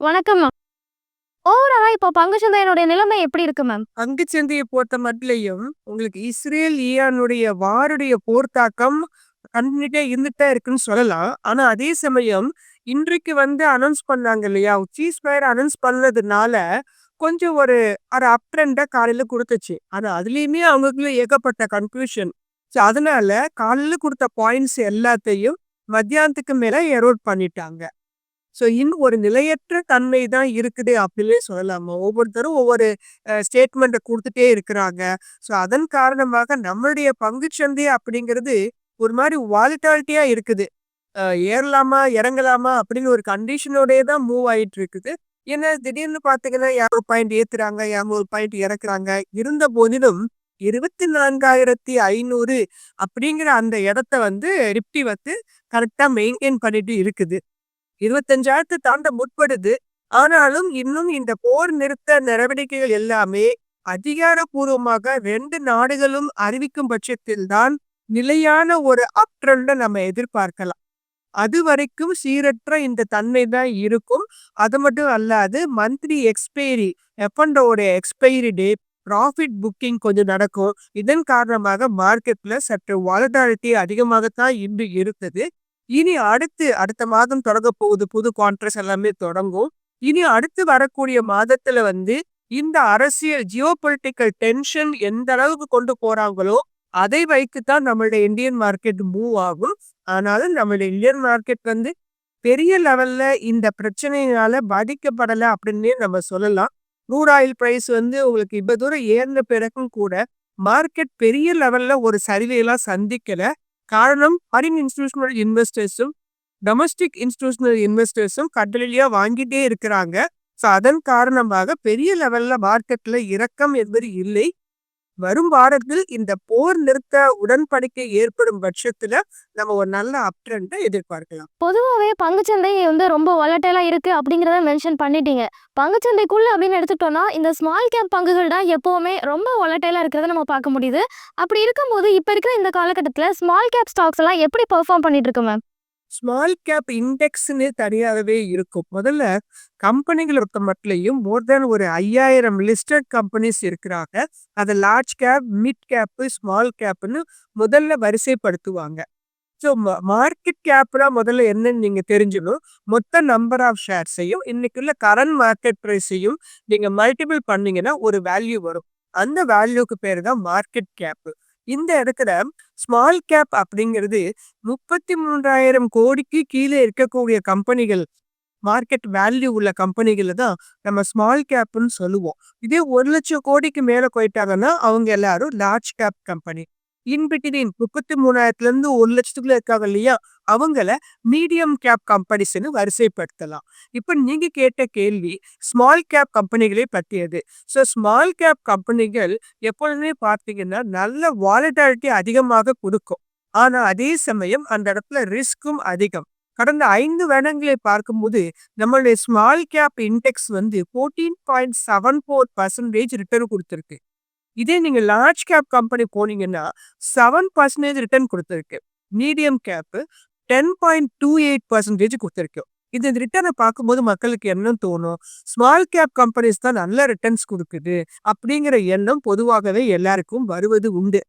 வணக்கம் மேம். ஓவராலா இப்போ பங்குச்சந்தையினுடைய நிலைமை எப்படி இருக்கு மேம்? பங்கு சந்தையை பொறுத்த மட்டும் உங்களுக்கு இஸ்ரேல், ஈரானுடைய வாருடைய போர் தாக்கம் கண்டினியூட்டா இருந்துட்டு இருக்குன்னு சொல்லலாம். ஆனா, அதே சமயம் இன்றைக்கு வந்து அனௌன்ஸ் பண்ணாங்க இல்லையா? சீஸ் ஃபயர் அனௌன்ஸ் பண்ணதுனால, கொஞ்சம் ஒரு ஒரு அப் ட்ரெண்ட காலையில கொடுத்துச்சு ஆனா, அதுலயுமே அவங்களுக்குள்ள ஏகப்பட்ட கன்ஃப்யூஷன். ஸோ, அதனால காலையில கொடுத்த பாயிண்ட்ஸ் எல்லாத்தையும் மத்தியானத்துக்கு மேல எரோட் பண்ணிட்டாங்க. ஸோ, இன்னும் ஒரு நிலையற்ற தன்மை தான் இருக்குது அப்படின்னே சொல்லலாமா. ஒவ்வொருத்தரும் ஒவ்வொரு ஸ்டேட்மெண்ட்டை கொடுத்துட்டே இருக்கிறாங்க. ஸோ, அதன் காரணமாக நம்மளுடைய பங்குச்சந்தை அப்படிங்கிறது ஒரு மாதிரி வாலிட்டாலிட்டியாக இருக்குது. ஏறலாமா, இறங்கலாமா அப்படின்னு ஒரு கண்டிஷனோடய தான் மூவ் ஆயிட்டு இருக்குது. ஏன்னா, திடீர்னு பார்த்தீங்கன்னா, 200 பாயிண்ட் ஏத்துறாங்க, 200 பாயிண்ட் இறக்குறாங்க. இருந்த போதிலும் 24,500 அப்படிங்கிற அந்த இடத்த வந்து ரிப்டி வந்து கரெக்டாக மெயின்டைன் பண்ணிட்டு இருக்குது. 25,000 தாண்ட முற்படுது. ஆனாலும் இன்னும் இந்த போர் நிறுத்த நடவடிக்கைகள் எல்லாமே அதிகாரப்பூர்வமாக ரெண்டு நாடுகளும் அறிவிக்கும் பட்சத்தில் தான் நிலையான ஒரு அப்ட்ரெண்ட நம்ம எதிர்பார்க்கலாம். அது வரைக்கும் சீரற்ற இந்த தன்மை தான் இருக்கும். அது மட்டும் அல்லாது மந்த்லி எக்ஸ்பைரி எஃபண்டோட எக்ஸ்பைரி டே ப்ராஃபிட் புக்கிங் கொஞ்சம் நடக்கும். இதன் காரணமாக மார்க்கெட்டில் சற்று வாலடாலிட்டி அதிகமாகத்தான் இன்று இருந்தது. இனி அடுத்து அடுத்த மாதம் தொடங்க போகுது. புது கான்ட்ரஸ் எல்லாமே தொடங்கும். இனி அடுத்து வரக்கூடிய மாதத்துல வந்து இந்த அரசியல் ஜியோபொலிட்டிக்கல் டென்ஷன் எந்த அளவுக்கு கொண்டு போறாங்களோ, அதை வைத்துதான் நம்மளுடைய இந்தியன் மார்க்கெட் மூவ் ஆகும். ஆனாலும் நம்மளுடைய இந்தியன் மார்க்கெட் வந்து பெரிய லெவல்ல இந்த பிரச்சனையினால பாதிக்கப்படல அப்படின்னே நம்ம சொல்லலாம். நூறு ஆயில் பிரைஸ் வந்து உங்களுக்கு இவ்வளவு தூரம் ஏறின பிறகும் கூட, மார்க்கெட் பெரிய லெவல்ல ஒரு சரிவையெல்லாம் சந்திக்கல. காரணம் ஃபாரின் இன்ஸ்டிடியூஷனல் இன்வெஸ்டர்ஸும், டொமஸ்டிக் இன்ஸ்டிடியூஷனல் இன்வெஸ்டர்ஸும் கட்டளையா வாங்கிட்டே இருக்கிறாங்க. ஸோ, அதன் காரணமாக பெரிய லெவல்ல மார்க்கெட்ல இறக்கம் என்பது இல்லை. வரும் வாரத்தில் இந்த போர் நிறுத்த உடன்படிக்கை ஏற்படும் பட்சத்துல நம்ம ஒரு நல்ல அப்ட்ரெண்டை எதிர்பார்க்கலாம். பொதுவாகவே பங்குச்சந்தை வந்து ரொம்ப வாலடைலா இருக்கு அப்படிங்கிறத மென்ஷன் பண்ணிட்டீங்க. பங்குச்சந்தைக்குள்ள அப்படின்னு எடுத்துட்டோம்னா இந்த ஸ்மால் கேப் பங்குகள் தான் எப்பவுமே ரொம்ப வாலடைலா இருக்கிறத நம்ம பார்க்க முடியுது. அப்படி இருக்கும்போது இப்ப இருக்கிற இந்த காலகட்டத்தில் ஸ்மால் கேப் ஸ்டாக்ஸ் எல்லாம் எப்படி பெர்ஃபார்ம் பண்ணிட்டு இருக்கு மேம்? ஸ்மால் கேப் இண்டெக்ஸ்ன்னு தனியாகவே இருக்கும். முதல்ல கம்பெனிகள் பொறுத்த மட்டும் மோர் தென் ஒரு 5000 லிஸ்டட் கம்பெனிஸ் இருக்கிறாங்க. அதை large cap, mid cap small கேப்புன்னு முதல்ல வரிசைப்படுத்துவாங்க. ஸோ, ம மார்க்கெட் கேப்னா முதல்ல என்னன்னு நீங்கள் தெரிஞ்சுக்கணும். மொத்த நம்பர் ஆஃப் ஷேர்ஸையும், இன்னைக்குள்ள கரண்ட் மார்க்கெட் ப்ரைஸையும் நீங்கள் மல்டிபிள் பண்ணீங்கன்னா ஒரு வேல்யூ வரும். அந்த வேல்யூக்கு பேர் தான் மார்க்கெட் கேப்பு இந்த இடத்துல ஸ்மால் கேப் அப்படிங்கிறது 33,000 கோடிக்கு கீழே இருக்கக்கூடிய கம்பெனிகள், மார்க்கெட் வேல்யூ உள்ள கம்பெனிகளை தான் நம்ம ஸ்மால் கேப்னு சொல்லுவோம். இதே ஒரு லட்சம் கோடிக்கு மேலே போயிட்டாங்கன்னா, அவங்க எல்லாரும் லார்ஜ் கேப் கம்பெனி. இன்பிட்வீன் முப்பத்தி மூணாயிரத்துலேருந்து ஒரு லட்சத்துக்குள்ள இருக்காங்க இல்லையா? அவங்கள மீடியம் கேப் கம்பெனிஸ்னு வரிசைப்படுத்தலாம். இப்போ நீங்க கேட்ட கேள்வி ஸ்மால் கேப் கம்பெனிகளை பற்றியது. ஸோ, ஸ்மால் கேப் கம்பெனிகள் எப்பொழுதுமே பார்த்தீங்கன்னா, நல்ல வாலட்டாலிட்டி அதிகமாக கொடுக்கும் ஆனா, அதே சமயம் அந்த இடத்துல ரிஸ்க்கும் அதிகம். கடந்த ஐந்து வருடங்களை பார்க்கும்போது, நம்மளுடைய ஸ்மால் கேப் இண்டெக்ஸ் வந்து 14.74% ரிட்டர்ன் கொடுத்துருக்கு இதே நீங்கள் லார்ஜ் கேப் கம்பெனி போனீங்கன்னா, செவன் பர்சன்டேஜ் ரிட்டர்ன் கொடுத்துருக்கு medium cap ten point two eight percentage கொடுத்துருக்கோம் இந்த ரிட்டர்னை பார்க்கும்போது மக்களுக்கு என்ன தோணும்? ஸ்மால் கேப் கம்பெனிஸ் தான் நல்ல ரிட்டர்ன்ஸ் கொடுக்குது அப்படிங்கிற எண்ணம் பொதுவாகவே எல்லாருக்கும் வருவது உண்டு.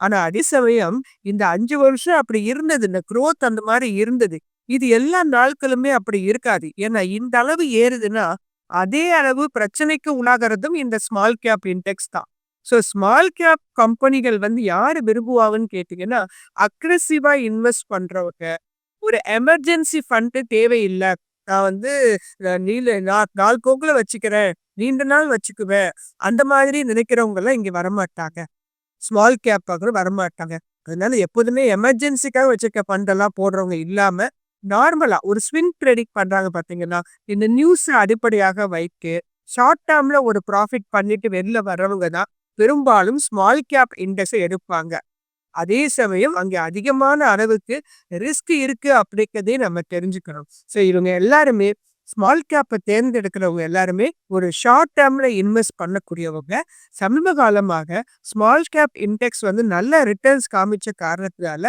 ஆனால் அதே சமயம் இந்த அஞ்சு வருஷம் அப்படி இருந்தது. இந்த குரோத் அந்த மாதிரி இருந்தது. இது எல்லா நாட்களுமே அப்படி இருக்காது. ஏன்னா, இந்த அளவு ஏறுதுன்னா, அதே அளவு பிரச்சனைக்கு உள்ளாகுறதும் இந்த ஸ்மால் கேப் இண்டெக்ஸ் தான். ஸோ, ஸ்மால் கேப் கம்பெனிகள் வந்து யார் விரும்புவாங்கன்னு கேட்டிங்கன்னா அக்ரெசிவாக இன்வெஸ்ட் பண்ணுறவங்க ஒரு எமர்ஜென்சி ஃபண்டு தேவையில்லை நான் வந்து நீல நான் நாள் போக்குல வச்சுக்கிறேன். நீண்ட நாள் வச்சுக்குவேன். அந்த மாதிரி நினைக்கிறவங்கெல்லாம் இங்கே வரமாட்டாங்க. ஸ்மால் கேப்பாக வரமாட்டாங்க. அதனால எப்போதுமே எமர்ஜென்சிக்காக வச்சிருக்க ஃபண்டெல்லாம் போடுறவங்க இல்லாமல் நார்மலாக ஒரு ஸ்விங் ட்ரேடிங் பண்ணுறாங்க பார்த்தீங்கன்னா, இந்த நியூஸை அடிப்படையாக வைத்து, ஷார்ட் டேர்மில் ஒரு ப்ராஃபிட் பண்ணிட்டு வெளில வர்றவங்க தான் பெரும்பாலும் ஸ்மால் கேப் இண்டெக்ஸை எடுப்பாங்க. அதே சமயம் அங்கே அதிகமான அளவுக்கு ரிஸ்க் இருக்கு அப்படிங்கிறதே நம்ம தெரிஞ்சுக்கணும். ஸோ, இவங்க எல்லாருமே ஸ்மால் கேப்பை தேர்ந்தெடுக்கிறவங்க எல்லாருமே ஒரு ஷார்ட் டேர்மில் இன்வெஸ்ட் பண்ணக்கூடியவங்க. சமீப காலமாக ஸ்மால் கேப் இண்டெக்ஸ் வந்து நல்ல ரிட்டர்ன்ஸ் காமிச்ச காரணத்தினால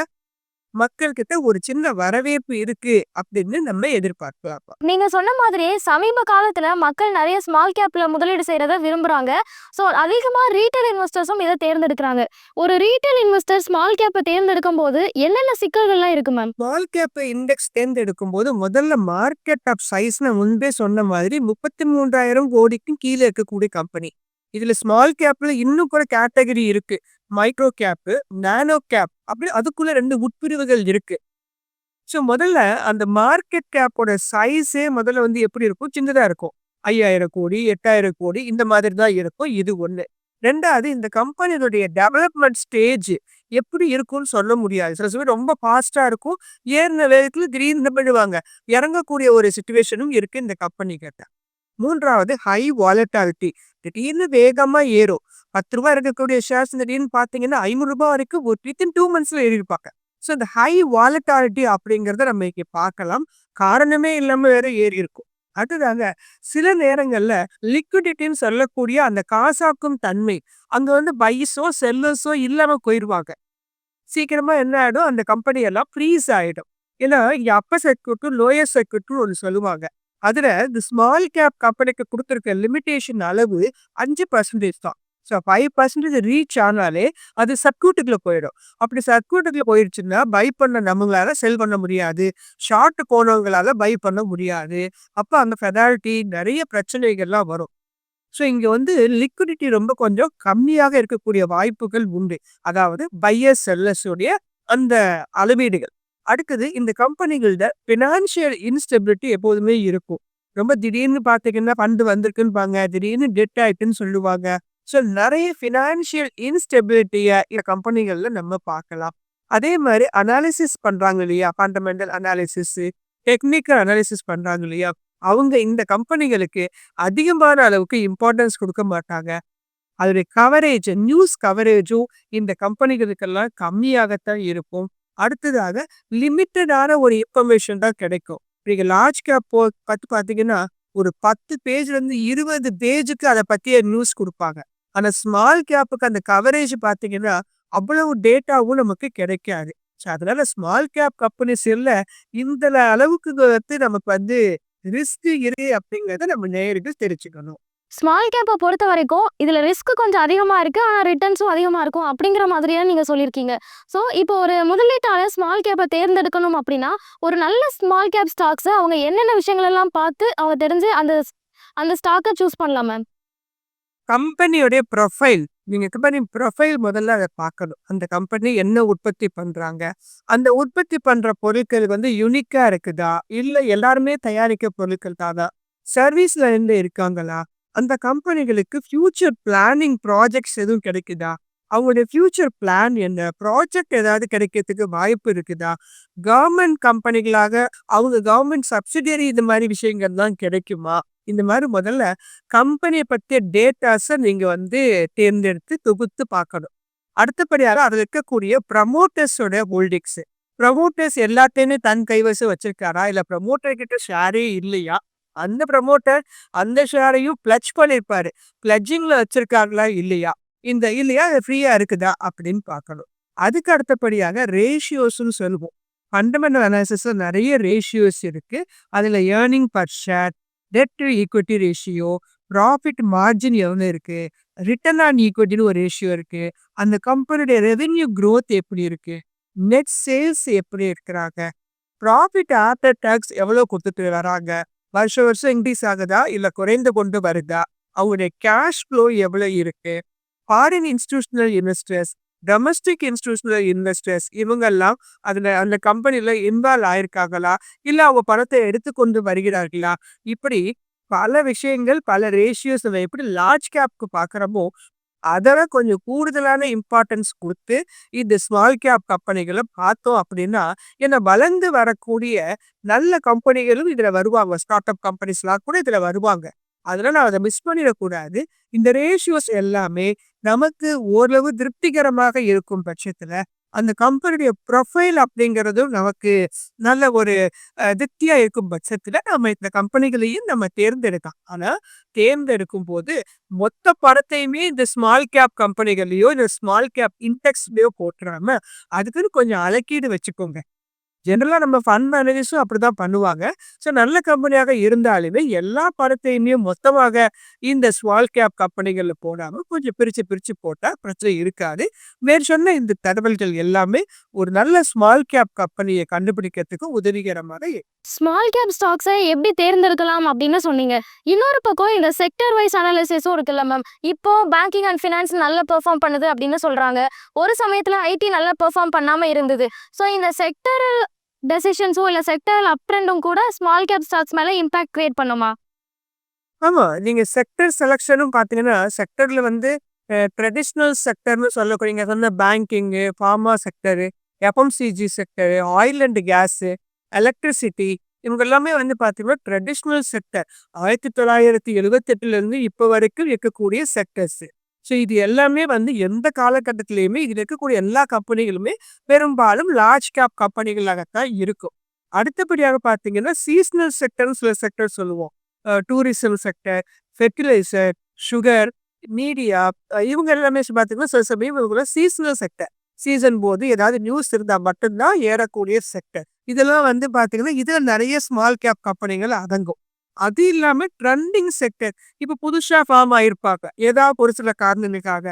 மக்கள் கிட்ட ஒரு சின்ன வரவேற்பு இருக்கு அப்படின்னு நம்ம எதிர்பார்க்கலாம் நீங்க சொன்ன மாதிரி சமீப காலத்துல மக்கள் நிறைய ஸ்மால் கேப்ல முதலீடு செய்யறத விரும்புறாங்க. ஸோ அதிகமா ரீட்டைல் இன்வெஸ்டர்ஸும் இதை தேர்ந்தெடுக்கிறாங்க. ஒரு ரீட்டைல் இன்வெஸ்டர் ஸ்மால் கேப்பை தேர்ந்தெடுக்கும் போது என்னென்ன சிக்கல்கள்லாம் இருக்கு மேம் ஸ்மால் கேப் இண்டெக்ஸ் தேர்ந்தெடுக்கும் போது முதல்ல மார்க்கெட் ஆஃப் சைஸ் நான் முன்பே சொன்ன மாதிரி முப்பத்தி மூன்றாயிரம் கோடிக்கும் கீழே இருக்கக்கூடிய கம்பெனி இதுல ஸ்மால் கேப்ல இன்னும் கூட கேட்டகரி இருக்கு. மைக்ரோ கேப் நானோ கேப் அப்படி அதுக்குள்ள ரெண்டு உட்பிரிவுகள் இருக்கு. ஸோ முதல்ல அந்த மார்க்கெட் கேப்போட சைஸே முதல்ல வந்து எப்படி இருக்கும்? சின்னதா இருக்கும். ஐயாயிரம் கோடி எட்டாயிரம் கோடி இந்த மாதிரி தான் இருக்கும். இது ஒன்று ரெண்டாவது இந்த கம்பெனியோடைய டெவலப்மெண்ட் ஸ்டேஜ் எப்படி இருக்கும்னு சொல்ல முடியாது. சில சமயம் ரொம்ப ஃபாஸ்ட்டாக இருக்கும். ஏறின வேகத்துல திடீர்னு பண்ணுவாங்க? இறங்கக்கூடிய ஒரு சுச்சுவேஷனும் இருக்குது இந்த கம்பெனி கிட்ட. மூன்றாவது ஹை வாலட்டாலிட்டி திடீர்னு வேகமாக ஏறும். பத்து ரூபா இருக்கக்கூடிய ஷேர்ஸ் திடீர்னு பார்த்தீங்கன்னா ஐநூறு ரூபாய் வரைக்கும் ஒரு வித்தின் டூ மந்த்ஸில் ஏறி இருப்பாங்க ஸோ இந்த ஹை வாலட்டாலிட்டி அப்படிங்கிறத நம்ம இங்கே பார்க்கலாம். காரணமே இல்லாமல் வேற ஏறி இருக்கும். அடுத்ததாங்க சில நேரங்களில் லிக்விடிட்டின்னு சொல்லக்கூடிய அந்த காசாக்கும் தன்மை அங்கே வந்து பைஸோ செல்லர்ஸோ இல்லாமல் போயிடுவாங்க சீக்கிரமாக என்ன ஆகிடும் அந்த கம்பெனி எல்லாம் ஃப்ரீஸ் ஆகிடும் ஏன்னா இங்கே அப்பர் சர்க்கியூட்டும் லோயர் சர்க்கியூட்டும் ஒன்று சொல்லுவாங்க. அதில் இந்த ஸ்மால் கேப் கம்பெனிக்கு கொடுத்துருக்க லிமிட்டேஷன் அளவு அஞ்சு பர்சன்டேஜ் தான். ஸோ ஃபைவ் பர்சன்டேஜ் ரீச் ஆனாலே அது சர்க்கியூட்டுக்குள்ள போயிடும். அப்படி சர்க்கியூட்டுக்குள்ள போயிடுச்சுன்னா பை பண்ண நம்மளால செல் பண்ண முடியாது. ஷார்ட் போனவங்களால பை பண்ண முடியாது. அப்போ அந்த ஃபெதாலிட்டி நிறைய பிரச்சனைகள்லாம் வரும். ஸோ இங்கே வந்து லிக்விடிட்டி ரொம்ப கொஞ்சம் கம்மியாக இருக்கக்கூடிய வாய்ப்புகள் உண்டு. அதாவது பையர் செல்லர்ஸுடைய அந்த அளவீடுகள். அடுத்தது இந்த கம்பெனிகள்ட ஃபினான்ஷியல் இன்ஸ்டெபிலிட்டி எப்போதுமே இருக்கும். ரொம்ப திடீர்னு பார்த்தீங்கன்னா ஃபண்டு வந்திருக்குன்னுபாங்க திடீர்னு டெட் ஆயிட்டுன்னு சொல்லுவாங்க. ஸோ நிறைய ஃபினான்ஷியல் இன்ஸ்டெபிலிட்டியை இந்த கம்பெனிகளில் நம்ம பார்க்கலாம். அதே மாதிரி அனாலிசிஸ் பண்றாங்க இல்லையா? ஃபண்டமெண்டல் அனாலிசிஸ் டெக்னிக்கல் அனாலிசிஸ் பண்றாங்க இல்லையா? அவங்க இந்த கம்பெனிகளுக்கு அதிகமான அளவுக்கு இம்பார்ட்டன்ஸ் கொடுக்க மாட்டாங்க. அதோடைய கவரேஜ் நியூஸ் கவரேஜும் இந்த கம்பெனிகளுக்கெல்லாம் கம்மியாகத்தான் இருக்கும். அடுத்ததாக லிமிட்டடான ஒரு இன்ஃபர்மேஷன் தான் கிடைக்கும். நீங்க லார்ஜ் கேப் போ பார்த்து பார்த்தீங்கன்னா ஒரு பத்து பேஜ்ல இருந்து இருபது பேஜுக்கு அதை பத்திய நியூஸ் கொடுப்பாங்க. ஆனா ஸ்மால் கேப்புக்கு அந்த கவரேஜ் பார்த்தீங்கன்னா அவ்வளவு டேட்டாவும் நமக்கு கிடைக்காது. ஸோ அதனால ஸ்மால் கேப் கம்பெனிஸ் இல்லை இந்த அளவுக்கு வந்து நமக்கு வந்து ரிஸ்க் இருக்கு அப்படிங்கிறத நம்ம நேருக்கு தெரிஞ்சுக்கணும். ஸ்மால் கேப்பை பொறுத்த வரைக்கும் இதில் ரிஸ்க் கொஞ்சம் அதிகமாக இருக்குது ஆனால் ரிட்டர்ன்ஸும் அதிகமாக இருக்கும் அப்படிங்கிற மாதிரியாக நீங்கள் சொல்லியிருக்கீங்க. ஸோ இப்போ ஒரு முதலீட்டாளர் ஸ்மால் கேப்பை தேர்ந்தெடுக்கணும் அப்படின்னா ஒரு நல்ல ஸ்மால் கேப் ஸ்டாக்ஸை அவங்க என்னென்ன விஷயங்களெல்லாம் பார்த்து அவங்க தெரிஞ்சு அந்த அந்த ஸ்டாக்கை சூஸ் பண்ணலாம் மேம் கம்பெனியோடைய ப்ரொஃபைல் நீங்கள் கம்பெனி ப்ரொஃபைல் முதல்ல அதை பார்க்கணும். அந்த கம்பெனி என்ன உற்பத்தி பண்ணுறாங்க அந்த உற்பத்தி பண்ணுற பொருட்கள் வந்து யுனிக்காக இருக்குதா? இல்லை எல்லாருமே தயாரிக்க பொருட்கள் தானா? சர்வீஸில் இருந்து இருக்காங்களா? அந்த கம்பெனிகளுக்கு ஃபியூச்சர் பிளானிங் ப்ராஜெக்ட்ஸ் எதுவும் கிடைக்குதா? அவங்களுடைய ஃபியூச்சர் பிளான் என்ன? ப்ராஜெக்ட் ஏதாவது கிடைக்கிறதுக்கு வாய்ப்பு இருக்குதா? கவர்மெண்ட் கம்பெனிகளாக அவங்க கவர்மெண்ட் சப்சிடரி இந்த மாதிரி விஷயங்கள்லாம் கிடைக்குமா? இந்த மாதிரி முதல்ல கம்பெனியை பற்றிய டேட்டாஸை நீங்கள் வந்து தேர்ந்தெடுத்து தொகுத்து பார்க்கணும். அடுத்தபடியாக அதில் இருக்கக்கூடிய ப்ரமோட்டர்ஸோட ஹோல்டிங்ஸு. ப்ரமோட்டர்ஸ் எல்லாத்தையுமே தன் கைவசம் வச்சிருக்காரா? இல்லை ப்ரமோட்டர் கிட்ட ஷேரே இல்லையா? அந்த ப்ரமோட்டர் அந்த ஷேரையும் பிளட்ஜ் பண்ணியிருப்பாரு பிளட்ஜிங்ல வச்சிருக்காங்களா இல்லையா? இந்த இல்லையா? ஃப்ரீயா இருக்குதா? அப்படின்னு பார்க்கணும். அதுக்கு அடுத்தபடியாக ரேஷியோஸ்னு சொல்லுவோம். ஃபண்டமெண்டல் அனாலிசிஸ்ல நிறைய ரேஷியோஸ் இருக்கு. அதுல earning per share debt to equity ratio profit margin எவ்வளோ இருக்கு? ரிட்டர்ன் ஆன் ஈக்விட்டின்னு ஒரு ரேஷியோ இருக்கு. அந்த கம்பெனியுடைய ரெவென்யூ க்ரோத் எப்படி இருக்கு? நெட் சேல்ஸ் எப்படி இருக்கிறாங்க? ப்ராஃபிட் ஆஃப்டர் டேக்ஸ் எவ்வளோ கொடுத்துட்டு வராங்க? வருஷம் வருஷம் இன்க்ரீஸ் ஆகுதா? இல்ல குறைந்து கொண்டு வருதா? அவங்களுடைய கேஷ் ஃப்ளோ எவ்வளவு இருக்கு? Foreign institutional investors domestic institutional investors இவங்கெல்லாம் அதில் அந்த கம்பெனில இன்வால்வ் ஆயிருக்காங்களா? இல்ல அவங்க பணத்தை எடுத்துக்கொண்டு வருகிறார்களா? இப்படி பல விஷயங்கள் பல ரேஷியோஸ் எப்படி லார்ஜ் கேப்க்கு பாக்குறப்போ அதை கொஞ்சம் கூடுதலான இம்பார்ட்டன்ஸ் கொடுத்து இந்த ஸ்மால் கேப் கம்பெனிகளை பார்த்தோம் அப்படின்னா என்னை வளர்ந்து வரக்கூடிய நல்ல கம்பெனிகளும் இதில் வருவாங்க. ஸ்டார்ட் அப் கம்பெனிஸ்லாம் கூட இதில் வருவாங்க. அதனால அதை மிஸ் பண்ணிடக்கூடாது. இந்த ரேஷியோஸ் எல்லாமே நமக்கு ஓரளவு திருப்திகரமாக இருக்கும் பட்சத்தில் அந்த கம்பெனியுடைய ப்ரொஃபைல் அப்படிங்கிறதும் நமக்கு நல்ல ஒரு திருப்தியாக இருக்கும் பட்சத்தில் நம்ம இந்த கம்பெனிகளையும் நம்ம தேர்ந்தெடுக்கலாம். ஆனால் தேர்ந்தெடுக்கும் போது மொத்த படத்தையுமே இந்த ஸ்மால் கேப் கம்பெனிகள்லையோ இந்த ஸ்மால் கேப் இன்டெக்ஸ்லையோ போட்டுறாம, அதுக்குன்னு கொஞ்சம் அலக்கீடு வச்சுக்கோங்க. ஜென்ரலாக நம்ம ஃபண்ட் மேனேஜர்ஸும் அப்படிதான் பண்ணுவாங்க. ஸோ நல்ல கம்பெனியாக இருந்தாலுமே எல்லா பணத்தையுமே மொத்தமாக இந்த ஸ்மால் கேப் கம்பெனிகளில் போடாமல் கொஞ்சம் பிரித்து பிரித்து போட்டால் பிரச்சனை இருக்காது. மேற்சொன்ன இந்த தகவல்கள் எல்லாமே ஒரு நல்ல ஸ்மால் கேப் கம்பெனியை கண்டுபிடிக்கிறதுக்கு உதவிகரமாக ஸ்மால் கேப் ஸ்டாக்ஸை எப்படி தேர்ந்தெடுக்கலாம் அப்படின்னு சொன்னீங்க. இன்னொரு பக்கம் இந்த செக்டார் வைஸ் அனாலிசிஸும் இருக்குல்ல மேம். இப்போ பேங்கிங் அண்ட் ஃபினான்ஸ் நல்லா பெர்ஃபார்ம் பண்ணுது அப்படின்னு சொல்கிறாங்க ஒரு சமயத்தில் ஐடி நல்லா பெர்ஃபார்ம் பண்ணாமல் இருந்தது. ஸோ இந்த செக்டரல் டெசிஷன்ஸோ இல்லை செக்டரல் அப் ட்ரெண்டும் கூட ஸ்மால் கேப் ஸ்டாக்ஸ் மேலே இம்பாக்ட் கிரியேட் பண்ணுமா? ஆமாம் நீங்கள் செக்டர் செலக்ஷனும் பார்த்தீங்கன்னா, செக்டரில் வந்து ட்ரெடிஷ்னல் செக்டர்னு சொல்லக்கூடிய சொன்ன banking, pharma sector, FMCG sector, oil and gas, electricity இவங்க எல்லாமே வந்து பார்த்தீங்கன்னா, ட்ரெடிஷ்னல் செக்டர். 1978லேருந்து இப்போ வரைக்கும் இருக்கக்கூடிய செக்டர்ஸு. ஸோ இது எல்லாமே வந்து எந்த காலகட்டத்திலையுமே இது இருக்கக்கூடிய எல்லா கம்பெனிகளுமே பெரும்பாலும் லார்ஜ் கேப் கம்பெனிகளாகத்தான் இருக்கும். அடுத்தபடியாக பார்த்தீங்கன்னா, சீசனல் செக்டர்னு சில செக்டர் சொல்லுவோம். Tourism sector, fertiliser, sugar, media இவங்க எல்லாமே பார்த்தீங்கன்னா, சில சமயம் இவங்கள சீசனல் செக்டர். சீசன் போது ஏதாவது நியூஸ் இருந்தால் மட்டும்தான் ஏறக்கூடிய செக்டர். இதெல்லாம் வந்து பார்த்தீங்கன்னா, இதில் நிறைய ஸ்மால் கேப் கம்பெனிகள் அடங்கும். அது இல்லாம ட்ரெண்டிங் செக்டர். இப்ப புதுசா ஃபார்ம் ஆயிருப்பாங்க. ஏதாவது ஒரு சில காரணங்களுக்காக.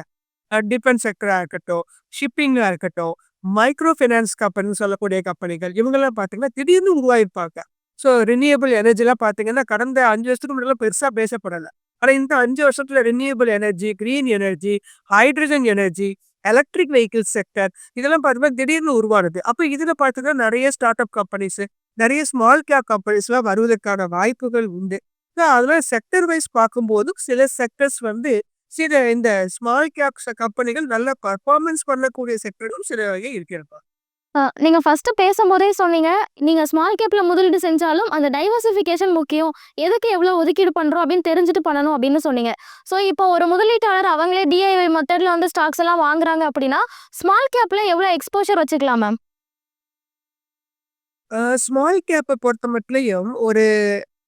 டிஃபென்ஸ் செக்டரா இருக்கட்டும், ஷிப்பிங்கா இருக்கட்டும், மைக்ரோ ஃபைனான்ஸ் கம்பெனின்னு சொல்லக்கூடிய கம்பெனிகள். இவங்கெல்லாம் பார்த்தீங்கன்னா, திடீர்னு உருவாயிருப்பாங்க ஸோ ரினியபிள் எனர்ஜிலாம் பார்த்தீங்கன்னா, கடந்த அஞ்சு வருஷத்துக்கு முன்னாடிலாம் பெருசா பேசப்படலை ஆனா இந்த அஞ்சு வருஷத்துல renewable energy, green energy, hydrogen energy, electric vehicle sector இதெல்லாம் பார்த்தீங்கன்னா, திடீர்னு உருவானது. அப்போ இதில் பார்த்தீங்கன்னா, நிறைய ஸ்டார்ட் அப் கம்பெனிஸு, நிறைய ஸ்மால் கேப் கம்பெனிஸ்லாம் வருவதற்கான வாய்ப்புகள் உண்டு. ஸோ அதனால செக்டர் வைஸ் பார்க்கும்போது சில செக்டர்ஸ் வந்து சில இந்த ஸ்மால் கேப் கம்பெனிகள் நல்ல பர்ஃபார்மன்ஸ் பண்ணக்கூடிய செக்டரும் சில வகை இருக்கிறப்பா நீங்கள் நீங்க பேசும்போதே சொன்னீங்க, நீங்க ஸ்மால் கேப்ல முதலீடு செஞ்சாலும் அந்த டைவர்சிஃபிகேஷன் முக்கியம். எதுக்கு எவ்வளோ ஒதுக்கீடு பண்றோம் அப்படின்னு தெரிஞ்சுட்டு பண்ணணும் அப்படின்னு சொன்னீங்க. ஸோ இப்போ ஒரு முதலீட்டாளர் அவங்களே டிஐஒய் மெத்தட்ல வந்து ஸ்டாக்ஸ் எல்லாம் வாங்குறாங்க அப்படின்னா, ஸ்மால் கேப்ல எவ்வளோ எக்ஸ்போஷர் வச்சுக்கலாம் மேம்? ஸ்மால் கேப்பை பொறுத்த மட்டும் ஒரு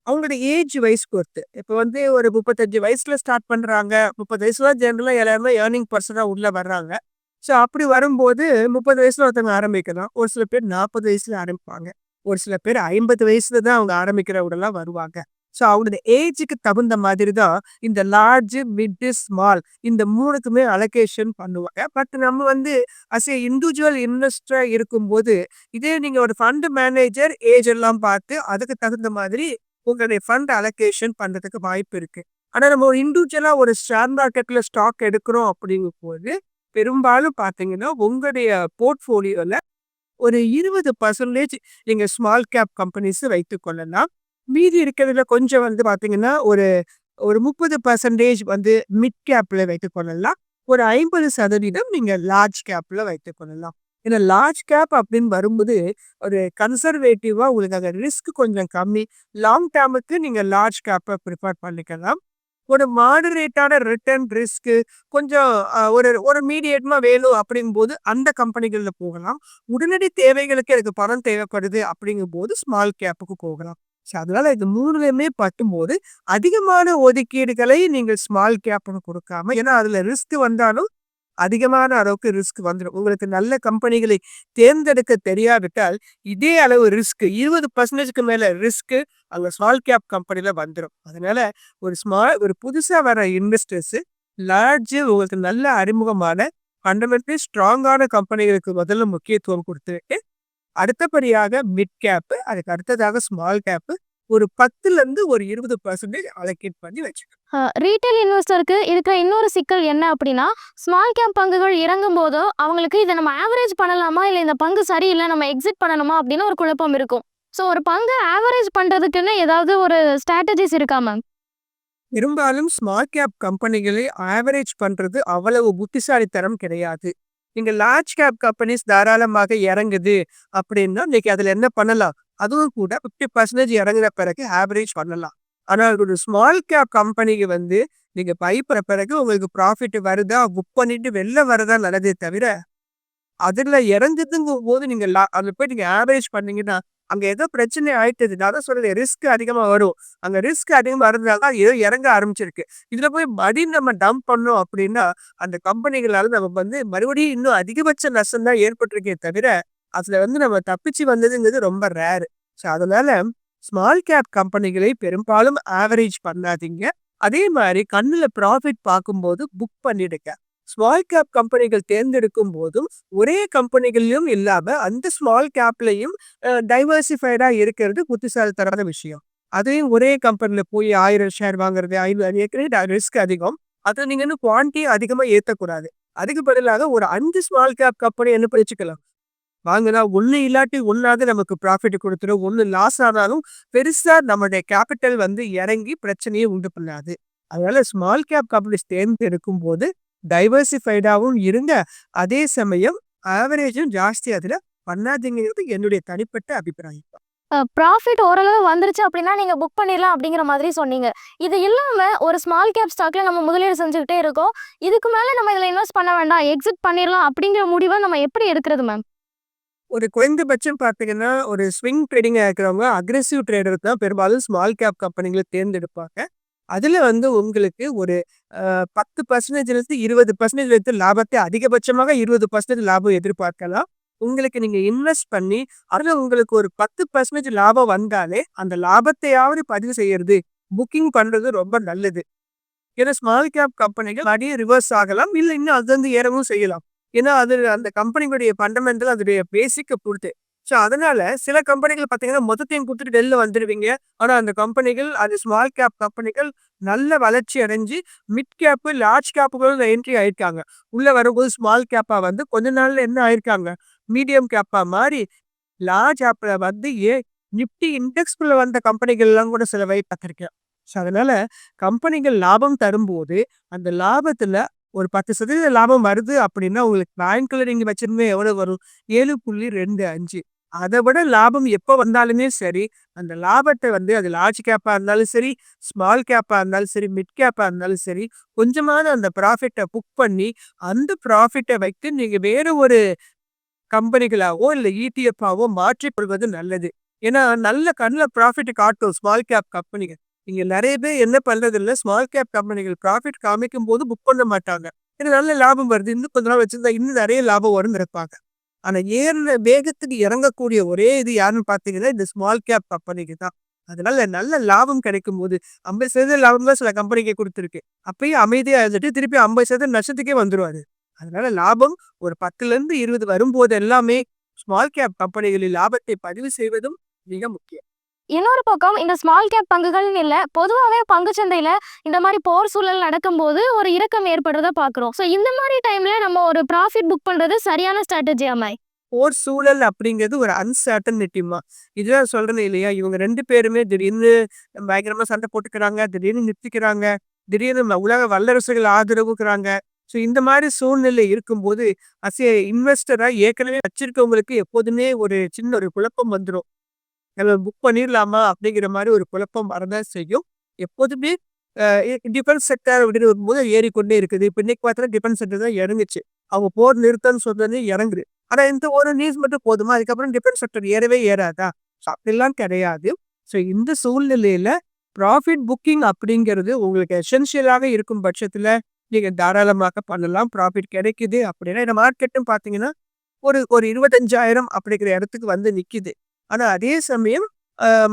அவங்களோட ஏஜ் வைஸ் பொறுத்து. இப்போ வந்து ஒரு 35 வயசுல ஸ்டார்ட் பண்றாங்க. 30 வயசுல ஜென்ரலாக எல்லாருமே ஏர்னிங் பர்சனாக உள்ள வர்றாங்க. ஸோ அப்படி வரும்போது 30 வயசுல ஒருத்தவங்க ஆரம்பிக்கலாம். ஒரு சில பேர் 40 வயசுல ஆரம்பிப்பாங்க. ஒரு சில பேர் 50 வயசுல தான் அவங்க ஆரம்பிக்கிறவங்கலாம் வருவாங்க. ஸோ அவங்களோட ஏஜுக்கு தகுந்த மாதிரி தான் இந்த லார்ஜ், மிட், ஸ்மால் இந்த மூணுக்குமே அலோகேஷன் பண்ணுவாங்க. பட் நம்ம வந்து அஸ் ஏ இண்டிவிஜுவல் இன்வெஸ்டராக இருக்கும்போது, இதே நீங்கள் ஒரு ஃபண்ட் மேனேஜர் ஏஜ் எல்லாம் பார்த்து அதுக்கு தகுந்த மாதிரி உங்களுடைய ஃபண்ட் அலோகேஷன் பண்ணுறதுக்கு வாய்ப்பு இருக்குது ஆனால் நம்ம ஒரு இண்டிவிஜுவலாக ஒரு ஷேர் மார்க்கெட்டில் ஸ்டாக் எடுக்கிறோம் அப்படிங்கும்போது, பெரும்பாலும் பார்த்தீங்கன்னா, உங்களுடைய போர்ட்ஃபோலியோவில் ஒரு இருபது பர்சன்டேஜ் நீங்கள் ஸ்மால் கேப் கம்பெனிஸ் வைத்துக்கொள்ளலாம் மீதி இருக்கிறதுல கொஞ்சம் வந்து பார்த்தீங்கன்னா, ஒரு ஒரு 30% வந்து மிட் கேப்பில் வைத்துக்கொள்ளலாம் ஒரு ஐம்பது சதவீதம் நீங்கள் லார்ஜ் கேப்பில் வைத்துக்கொள்ளலாம் ஏன்னா லார்ஜ் கேப் அப்படின்னு வரும்போது, ஒரு கன்சர்வேட்டிவாக உங்களுக்கு அந்த ரிஸ்க் கொஞ்சம் கம்மி. லாங் டேர்முக்கு நீங்கள் லார்ஜ் கேப்பை ப்ரிஃபர் பண்ணிக்கலாம். ஒரு மாடரேட்டான ரிட்டர்ன் ரிஸ்க்கு கொஞ்சம் ஒரு ஒரு மீடியேட்டமா வேணும் அப்படிங்கும்போது அந்த கம்பெனிகளில் போகலாம். உடனடி தேவைகளுக்கு எனக்கு பணம் தேவைப்படுது அப்படிங்கும்போது ஸ்மால் கேப்புக்கு போகலாம். ஸோ அதனால இது மூணுலையுமே பட்டும்போது அதிகமான ஒதுக்கீடுகளை நீங்கள் ஸ்மால் கேப்னு கொடுக்காம ஏன்னா அதில் ரிஸ்க் வந்தாலும் அதிகமான அளவுக்கு ரிஸ்க் வந்துடும் உங்களுக்கு நல்ல கம்பெனிகளை தேர்ந்தெடுக்க தெரியாவிட்டால், இதே அளவு ரிஸ்க் இருபது பர்சன்டேஜ்க்கு மேலே ரிஸ்க்கு அங்கே ஸ்மால் கேப் கம்பெனியில் வந்துடும் அதனால ஒரு ஸ்மால் ஒரு புதுசாக வர இன்வெஸ்டர்ஸு லார்ஜு உங்களுக்கு நல்ல அறிமுகமான ஃபண்டமெண்டலி ஸ்ட்ராங்கான கம்பெனிகளுக்கு முதல்ல முக்கியத்துவம் கொடுத்துருக்கு அடுத்தபடியாக மிட் கேப் அதுக்கு அடுத்ததாக ஸ்மால் கேப் ஒரு 10லருந்து ஒரு 20% அலோகேட் பண்ணி வச்சுக்கணும். அ ரீட்டெயில் இன்வெஸ்டருக்கு இருக்கிற இன்னொரு சிக்கல் என்ன அப்படின்னா, ஸ்மால் கேப் பங்குகள் இறங்கும்போது, அவங்களுக்கு இத நம்ம ஆவரேஜ் பண்ணலாமா? இல்ல இந்த பங்கு சரியில்ல நம்ம எக்ஸிட் பண்ணணுமா? அப்படின்னு ஒரு குழப்பம் இருக்கும். ஸோ ஒரு பங்க ஆவரேஜ் பண்றதுக்குன்னு ஏதாவது ஒரு ஸ்ட்ராட்டஜிஸ் இருக்கா மேம்? பெரும்பாலும் ஸ்மால் கேப் கம்பெனிகளை ஆவரேஜ் பண்றது அவ்வளவு புத்திசாலித்தனம் கிடையாது. நீங்க லார்ஜ் கேப் கம்பெனிஸ் தாராளமாக இறங்குது அப்படின்னா, இன்னைக்கு அதில் என்ன பண்ணலாம்? அதுவும் கூட ஃபிஃப்டி பர்சன்டேஜ் இறங்குற பிறகு ஆவரேஜ் பண்ணலாம். ஆனால் ஒரு ஸ்மால் கேப் கம்பெனிக்கு வந்து நீங்கள் பை பிறகு உங்களுக்கு ப்ராஃபிட் வருதா, புக் பண்ணிட்டு வெளில வரதா நல்லதே தவிர, அதில் இறங்குதுங்கும் போது நீங்கள் லா- போய் நீங்கள் ஆவரேஜ் பண்ணீங்கன்னா அங்கே ஏதோ பிரச்சனை ஆயிட்டது. நான் தான் சொல்றேன் ரிஸ்க் அதிகமாக வரும். அங்கே ரிஸ்க் அதிகமாக இருந்ததால தான் ஏதோ இறங்க ஆரம்பிச்சிருக்கு. இதில் போய் மறுபடியும் நம்ம டம்ப் பண்ணோம் அப்படின்னா அந்த கம்பெனிகளால் நமக்கு வந்து மறுபடியும் இன்னும் அதிகபட்ச நஷ்டம் தான் ஏற்பட்டிருக்கே தவிர அதில் வந்து நம்ம தப்பிச்சு வந்ததுங்கிறது ரொம்ப ரேரு ஸோ அதனால ஸ்மால் கேப் கம்பெனிகளை பெரும்பாலும் ஆவரேஜ் பண்ணாதீங்க. அதே மாதிரி கண்ணில் ப்ராஃபிட் பார்க்கும்போது புக் பண்ணிடுங்க. ஸ்மால் கேப் கம்பெனிகள் தேர்ந்தெடுக்கும் போதும் ஒரே கம்பெனிகளிலும் இல்லாம அந்த ஸ்மால் கேப்லையும் டைவர்சிஃபைடா இருக்கிறது புத்திசாலித்தரான விஷயம். அதையும் ஒரே கம்பெனியில் போய் ஆயிரம் ஷேர் வாங்குறது ஐநூறு ஏற்கனவே ரிஸ்க் அதிகம். அதை நீங்கள் இன்னும் குவான்டிட்டி அதிகமா ஏற்றக்கூடாது அதுக்கு பதிலாக ஒரு அஞ்சு ஸ்மால் கேப் கம்பெனி என்ன பிரிச்சுக்கலாம்? வாங்கினா ஒண்ணு இல்லாட்டி ஒன்றாவது நமக்கு ப்ராஃபிட் கொடுத்துரும். ஒன்று லாஸ் ஆனாலும் பெருசா நம்மளுடைய கேபிட்டல் வந்து இறங்கி பிரச்சனையை உண்டு பண்ணாது. அதனால ஸ்மால் கேப் கம்பெனிஸ் தேர்ந்தெடுக்கும் போது டைவர்சிஃபைடாகவும் இருங்க. அதே சமயம் ஆவரேஜும் ஜாஸ்தி. அதுல பண்ணாதீங்கிறது என்னுடைய தனிப்பட்ட அபிப்பிராயம். ப்ராஃபிட் ஓரளவு வந்துருச்சு அப்படின்னா நீங்க புக் பண்ணிடலாம் அப்படிங்கிற மாதிரி சொன்னீங்க. இது இல்லாம ஒரு ஸ்மால் கேப் ஸ்டாக்ல நம்ம முதலீடு செஞ்சுக்கிட்டே இருக்கோம். இதுக்கு மேல நம்ம இதுல இன்வெஸ்ட் பண்ண வேண்டாம் எக்ஸிட் பண்ணிடலாம் அப்படிங்கிற முடிவை நம்ம எப்படி எடுக்கிறது மேம் ஒரு குறைந்தபட்சம் பார்த்தீங்கன்னா ஒரு ஸ்விங் ட்ரேடிங்காக இருக்கிறவங்க அக்ரெசிவ் ட்ரேடர் தான் பெரும்பாலும் ஸ்மால் கேப் கம்பெனிகளை தேர்ந்தெடுப்பாங்க. அதில் வந்து உங்களுக்கு ஒரு பத்து பர்சன்டேஜ்லேருந்து இருபது பர்சன்டேஜ் வைத்து லாபத்தை அதிகபட்சமாக இருபது பர்சன்டேஜ் லாபம் எதிர்பார்க்கலாம். உங்களுக்கு நீங்கள் இன்வெஸ்ட் பண்ணி அதில் உங்களுக்கு ஒரு பத்து பர்சன்டேஜ் லாபம் வந்தாலே அந்த லாபத்தையாவது பதிவு செய்யறது புக்கிங் பண்ணுறது ரொம்ப நல்லது. ஏன்னா ஸ்மால் கேப் கம்பெனிகள் அப்படியே ரிவர்ஸ் ஆகலாம் இல்லை இன்னும் அது வந்து ஏறவும் செய்யலாம். ஏன்னா அது அந்த கம்பெனிகளுடைய ஃபண்டமெண்டல் அதோடைய பேசிக்கை பொறுத்து. ஸோ அதனால சில கம்பெனிகள் பார்த்தீங்கன்னா மொத்தத்தையும் கொடுத்துட்டு வெளில வந்துடுவீங்க ஆனால் அந்த கம்பெனிகள் அது ஸ்மால் கேப் கம்பெனிகள் நல்ல வளர்ச்சி அடைஞ்சு மிட் கேப்பு லார்ஜ் கேப்புகளும் என்ட்ரி ஆயிருக்காங்க. உள்ளே வரும்போது ஸ்மால் கேப்பாக வந்து கொஞ்ச நாளில் என்ன ஆயிருக்காங்க? மீடியம் கேப்பாக மாதிரி லார்ஜ் ஆப்பில் வந்து ஏ நிப்டி இண்டெக்ஸ்குள்ள வந்த கம்பெனிகள்லாம் கூட சில வை பார்த்துருக்கேன் ஸோ அதனால கம்பெனிகள் லாபம் தரும்போது அந்த லாபத்தில் ஒரு பத்து சதவீத லாபம் வருது அப்படின்னா உங்களுக்கு பேங்க்ல நீங்க வச்சிருந்தே எவ்வளவு வரும்? ஏழு புள்ளி ரெண்டு அஞ்சு. அதை விட லாபம் எப்போ வந்தாலுமே சரி அந்த லாபத்தை வந்து அது லார்ஜ் கேப்பாக இருந்தாலும் சரி ஸ்மால் கேப்பாக இருந்தாலும் சரி மிட் கேப்பாக இருந்தாலும் சரி கொஞ்சமான அந்த ப்ராஃபிட்டை புக் பண்ணி அந்த ப்ராஃபிட்டை வைத்து நீங்கள் வேறு ஒரு கம்பெனிகளாவோ இல்லை இடிஎஃப்ஆவோ மாற்றிக்கொள்வது நல்லது. ஏன்னா நல்ல கண்ணில் ப்ராஃபிட் காட்டும் ஸ்மால் கேப் கம்பெனிகள் நீங்கள் நிறைய பேர் என்ன பண்ணுறதில்ல ஸ்மால் கேப் கம்பெனிகள் ப்ராஃபிட் காமிக்கும் போது புக் பண்ண மாட்டாங்க. ஏன்னா நல்ல லாபம் வருது இன்னும் கொஞ்ச நாள் வச்சுருந்தா இன்னும் நிறைய லாபம் வரும்னு இருப்பாங்க ஆனால் ஏறுற வேகத்துக்கு இறங்கக்கூடிய ஒரே இது யாருன்னு பார்த்தீங்கன்னா இந்த ஸ்மால் கேப் கம்பெனிக்கு தான். அதனால நல்ல லாபம் கிடைக்கும் போது ஐம்பது சதவீதம் லாபம் தான் சில கம்பெனிக்கு கொடுத்துருக்கு. அப்பயும் அமைதியாக இருந்துட்டு திருப்பி ஐம்பது சதவீதம் நஷ்டத்துக்கே வந்துருவாரு அதனால லாபம் ஒரு பத்துலேருந்து இருபது வரும்போது எல்லாமே ஸ்மால் கேப் கம்பெனிகளில் லாபத்தை பதிவு செய்வதும் மிக முக்கியம். இன்னொரு பக்கம் இந்த ஸ்மால் கேப் பங்குகள்னு இல்லை பொதுவாகவே பங்குச்சந்தையில இந்த மாதிரி போர் சூழல் நடக்கும்போது ஒரு இறக்கம் ஏற்படுறத பார்க்குறோம் ஸோ இந்த மாதிரி டைமில் நம்ம ஒரு ப்ராஃபிட் புக் பண்ணுறது சரியான ஸ்ட்ராட்டஜி அம்மாய் போர் சூழல் அப்படிங்கிறது ஒரு அன்சர்டனிட்டிமா இதுதான் சொல்றேன் இல்லையா? இவங்க ரெண்டு பேருமே திடீர்னு பயங்கரமா சண்டை போட்டுக்கிறாங்க திடீர்னு நிறுத்திக்கிறாங்க திடீர்னு உலக வல்லரசுகள் ஆதரவுக்குறாங்க. ஸோ இந்த மாதிரி சூழ்நிலை இருக்கும்போது அசிய இன்வெஸ்டராக ஏற்கனவே வச்சிருக்கவங்களுக்கு எப்போதுமே ஒரு சின்ன ஒரு குழப்பம் வந்துடும் நம்ம புக் பண்ணிடலாமா அப்படிங்கிற மாதிரி ஒரு குழப்பம் வரதான் செய்யும். எப்போதுமே டிஃபென்ஸ் செக்டர் அப்படின்னு வரும்போது ஏறிக்கொண்டே இருக்குது. இப்போ இன்னைக்கு பார்த்தா டிஃபென்ஸ் செக்டர் தான் இறங்குச்சு. அவங்க போர் நிறுத்தம்னு சொன்னது இறங்குது. ஆனால் இந்த ஒரு நியூஸ் மட்டும் போதுமா? அதுக்கப்புறம் டிஃபென்ஸ் செக்டர் ஏறவே ஏறாதா? ஸோ அப்படிலாம் கிடையாது. ஸோ இந்த சூழ்நிலையில ப்ராஃபிட் புக்கிங் அப்படிங்கிறது உங்களுக்கு எசென்ஷியலாக இருக்கும் பட்சத்தில் நீங்கள் தாராளமாக பண்ணலாம். ப்ராஃபிட் கிடைக்குது அப்படின்னா இந்த மார்க்கெட்டும் பார்த்தீங்கன்னா ஒரு ஒரு இருபத்தஞ்சாயிரம் அப்படிங்கிற இடத்துக்கு வந்து நிற்கிது ஆனால் அதே சமயம்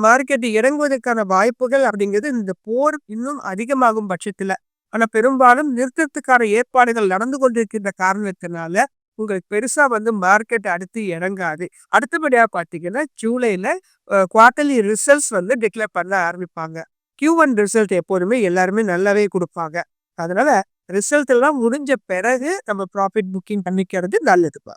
மார்க்கெட் இறங்குவதற்கான வாய்ப்புகள் அப்படிங்கிறது இந்த போர் இன்னும் அதிகமாகும் பட்சத்தில். ஆனால் பெரும்பாலும் நிறுத்தத்துக்கான ஏற்பாடுகள் நடந்து கொண்டிருக்கின்ற காரணத்தினால உங்களுக்கு பெருசாக வந்து மார்க்கெட் அடுத்து இறங்காது. அடுத்தபடியாக பார்த்தீங்கன்னா ஜூலையில் குவார்டர்லி ரிசல்ட்ஸ் வந்து டிக்ளேர் பண்ண ஆரம்பிப்பாங்க. கியூ ஒன் ரிசல்ட் எப்போதுமே எல்லாருமே நல்லாவே கொடுப்பாங்க. அதனால ரிசல்ட் எல்லாம் முடிஞ்ச பிறகு நம்ம ப்ராஃபிட் புக்கிங் பண்ணிக்கிறது நல்லதுப்பா